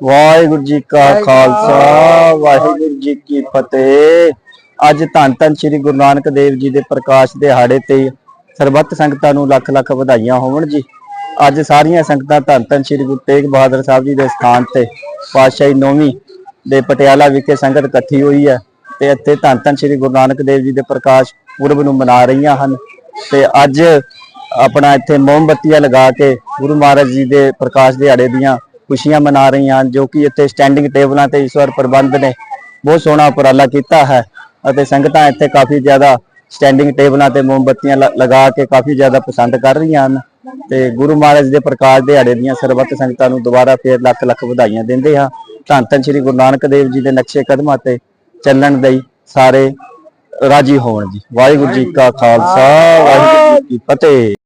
ਵਾਹਿਗੁਰੂ ਜੀ ਕਾ ਖਾਲਸਾ। ਵਾਹਿਗੁਰੂ ਜੀ ਕੀ ਫਤਿਹ। ਅੱਜ ਧੰਨ ਧੰਨ ਸ੍ਰੀ ਗੁਰੂ ਨਾਨਕ ਦੇਵ ਜੀ ਦੇ ਪ੍ਰਕਾਸ਼ ਦਿਹਾੜੇ ਤੇ ਸਰਬੱਤ ਸੰਗਤਾਂ ਨੂੰ ਲੱਖ ਲੱਖ ਵਧਾਈਆਂ ਹੋਵਣ ਜੀ। ਅੱਜ ਸਾਰੀਆਂ ਸੰਗਤਾਂ ਧੰਨ ਧੰਨ ਸ੍ਰੀ ਗੁਰੂ ਤੇਗ ਬਹਾਦਰ ਸਾਹਿਬ ਜੀ ਦੇ ਸਥਾਨ ਤੇ ਪਾਤਸ਼ਾਹੀ ਨੌਵੀਂ ਦੇ ਪਟਿਆਲਾ ਵਿਖੇ ਸੰਗਤ ਇਕੱਠੀ ਹੋਈ ਹੈ ਤੇ ਇੱਥੇ ਧੰਨ ਧੰਨ ਸ੍ਰੀ ਗੁਰੂ ਨਾਨਕ ਦੇਵ ਜੀ ਦੇ ਪ੍ਰਕਾਸ਼ ਪੁਰਬ ਨੂੰ ਮਨਾ ਰਹੀਆਂ ਹਨ ਤੇ ਅੱਜ ਆਪਣਾ ਇੱਥੇ ਮੋਮਬੱਤੀਆਂ ਲਗਾ ਕੇ ਗੁਰੂ ਮਹਾਰਾਜ ਜੀ ਦੇ ਪ੍ਰਕਾਸ਼ ਦਿਹਾੜੇ ਦੀਆਂ ਖੁਸ਼ੀਆਂ ਮਨਾ ਰਹੀਆਂ ਹਨ, ਜੋ ਕਿ ਇੱਥੇ ਸਟੈਂਡਿੰਗ ਟੇਬਲਾਂ ਤੇ ਇਸ ਵਾਰ ਪ੍ਰਬੰਧ ਨੇ ਬਹੁਤ ਸੋਹਣਾ ਉਪਰਾਲਾ ਕੀਤਾ ਹੈ ਅਤੇ ਸੰਗਤਾਂ ਇੱਥੇ ਕਾਫੀ ਜ਼ਿਆਦਾ ਸਟੈਂਡਿੰਗ ਟੇਬਲਾਂ ਤੇ ਮੋਮਬੱਤੀਆਂ ਲਗਾ ਕੇ ਕਾਫੀ ਜ਼ਿਆਦਾ ਪਸੰਦ ਕਰ ਰਹੀਆਂ ਹਨ। ਤੇ ਗੁਰੂ ਮਹਾਰਾਜ ਦੇ ਪ੍ਰਕਾਸ਼ ਦਿਹਾੜੇ ਦੀਆਂ ਸਰਬੱਤ ਸੰਗਤਾਂ ਨੂੰ ਦੁਬਾਰਾ ਫੇਰ ਲੱਖ ਲੱਖ ਵਧਾਈਆਂ ਦਿੰਦੇ ਹਾਂ। ਧੰਨ ਧੰਨ ਸ੍ਰੀ ਗੁਰੂ ਨਾਨਕ ਦੇਵ ਜੀ ਦੇ ਨਕਸ਼ੇ ਕਦਮਾਂ ਤੇ ਚੱਲਣ ਲਈ ਸਾਰੇ ਰਾਜੀ ਹੋਣ ਜੀ। ਵਾਹਿਗੁਰੂ ਜੀ ਕਾ ਖਾਲਸਾ, ਵਾਹਿਗੁਰੂ ਜੀ ਕੀ ਫਤਿਹ।